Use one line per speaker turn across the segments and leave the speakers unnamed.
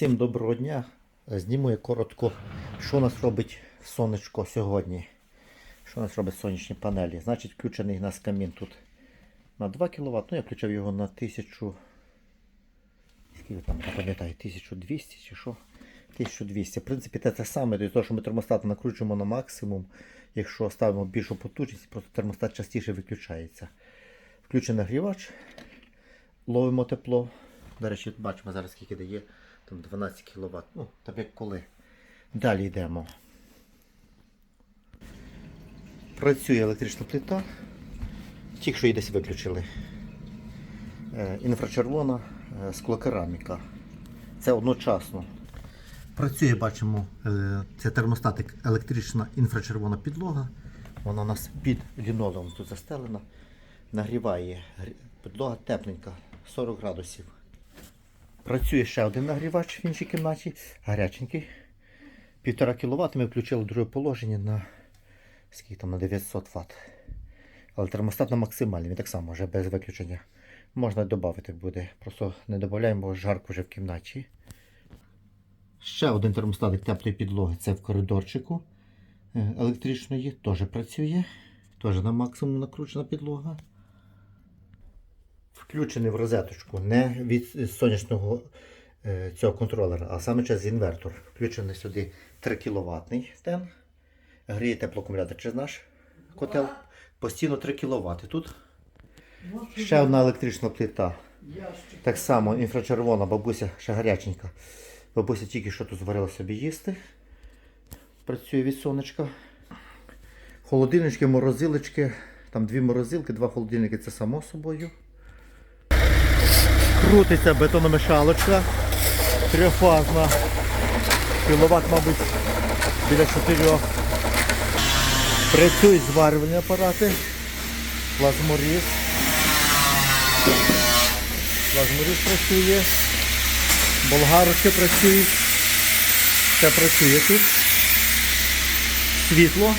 Всім доброго дня. Зніму я коротко, що у нас робить сонечко сьогодні. Що у нас робить сонячні панелі. Значить, включений у нас камін тут на 2 кВт. Ну, я включав його на 1000. Скільки там, не пам'ятаю, 1200 чи що? 1200. В принципі, це те саме, того, що ми термостат накручуємо на максимум. Якщо ставимо більшу потужність, просто термостат частіше виключається. Включений нагрівач, ловимо тепло. До речі, бачимо зараз, скільки дає. Там 12 кВт. Ну, так як коли. Далі йдемо. Працює електрична плита. Тільки що її десь виключили. Е, Інфрачервона е, склокераміка. Це одночасно. Працює, бачимо, е, це термостатик електрична інфрачервона підлога. Вона у нас під лінолеум тут застелена. Нагріває. Підлога тепленька, 40 градусів. Працює ще один нагрівач в іншій кімнаті, гаряченький. Півтора кВт ми включили друге положення на скільки там на 900 Вт. Але термостат на максимальний, він так само вже без виключення. Можна додати буде. Просто не додаємо, бо жарко вже в кімнаті. Ще один термостатик теплої підлоги це в коридорчику е, електричної. Теж працює. Теж на максимум накручена підлога. Включений в розеточку не від сонячного е, цього контролера, а саме через інвертор. Включений сюди 3 кВт стен. Гріє теплоакумулятор через наш котел. Постійно 3 кВт. Тут ще одна електрична плита. Так само інфрачервона, бабуся ще гаряченька. Бабуся тільки що тут зварила собі їсти. Працює від сонечка. Холодильнички, морозилочки. Там дві морозилки, два холодильники це само собою. Крутиться бетономешалочка. Трьохфазна. Кіловат, мабуть, біля 4. Працюють зварювальні апарати. Плазморіз. Плазморіз працює. Болгарочки працюють. Все працює тут. Світло.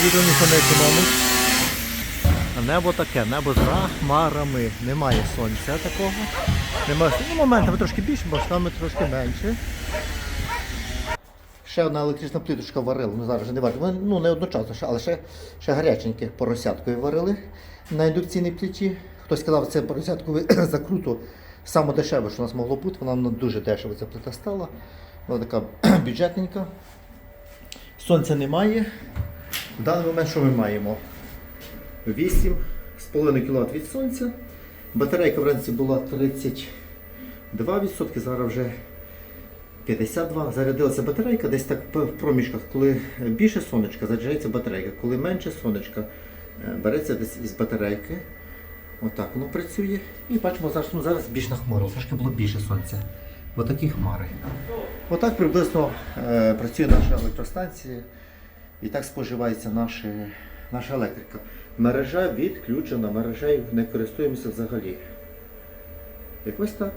Світло ніхто не економить. Небо таке, небо за хмарами. Немає сонця такого. Немає, ну, моментами трошки більше, бо трошки менше. Ще одна електрична плиточка варила, ну зараз вже не важливо, ну не одночасно, але ще, ще гаряченьке поросяткою варили на індукційній плиті. Хтось сказав, це поросяткове закруто саме дешеве, що у нас могло бути, вона дуже дешево ця плита стала. Вона така бюджетненька. Сонця немає. В даний момент що ми маємо? 8,5 кВт від сонця. Батарейка вранці була 32%, зараз вже 52%. Зарядилася батарейка, десь так в проміжках, коли більше сонечка, заряджається батарейка, коли менше сонечка, е, береться десь із батарейки. Отак воно працює. І бачимо, зараз, ну, зараз більш нахмурило, трошки було більше сонця. Отакі хмари. Отак приблизно е, працює наша електростанція. І так споживається наша, наша електрика. Мережа відключена, мережею не користуємося взагалі. Якось так.